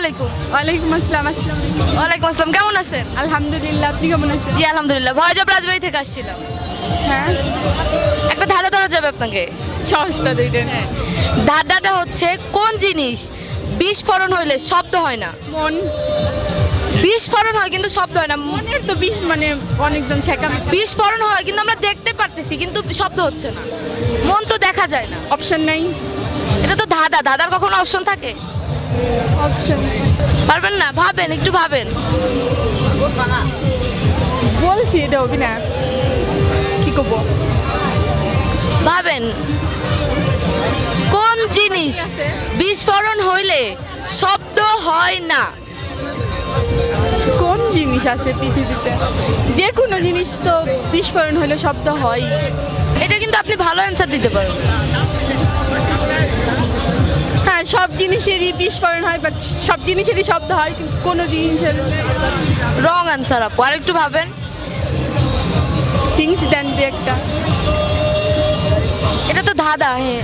আলাইকুম। ওয়ালাইকুম আসসালাম আসসালাম ওয়ালাইকুম আসসালাম কেমন আছেন? আলহামদুলিল্লাহ আপনি কেমন আছেন? জি আলহামদুলিল্লাহ। রাজবাড়ি থেকে আসছিলাম। হ্যাঁ? একটা ধাঁধা ধরা যাবে আপনাকে। দুইটা ধাঁধাটা হচ্ছে কোন জিনিস? বিস্ফোরণ হইলে শব্দ হয় না। মন। বিস্ফোরণ হয় কিন্তু শব্দ হয় না। মনের তো বিষ মানে অনেকজন ছেঁকা বিস্ফোরণ হয় কিন্তু আমরা দেখতে পারতেছি কিন্তু শব্দ হচ্ছে না। মন তো দেখা যায় না। অপশন নাই। এটা তো ধাঁধা ধাঁধার কখনো অপশন থাকে? অপশন পারবেন না? ভাবেন একটু ভাবেন। বলছি এটা না কি করব? ভাবেন। কোন জিনিস বিস্ফোরণ হইলে শব্দ হয় না? কোন জিনিস আছে পৃথিবীতে? যে কোনো জিনিস তো বিস্ফোরণ হলে শব্দ হয়। এটা কিন্তু আপনি ভালো অ্যান্সার দিতে পারেন হ্যাঁ সব জিনিসেরই বিস্ফোরণ হয় বাট সব জিনিসেরই শব্দ হয় কিন্তু কোনো জিনিসের রং অ্যান্সার আপু। আর একটু ভাবেন। থিংস দেন দু একটা। এটা তো ধাঁধা হ্যাঁ।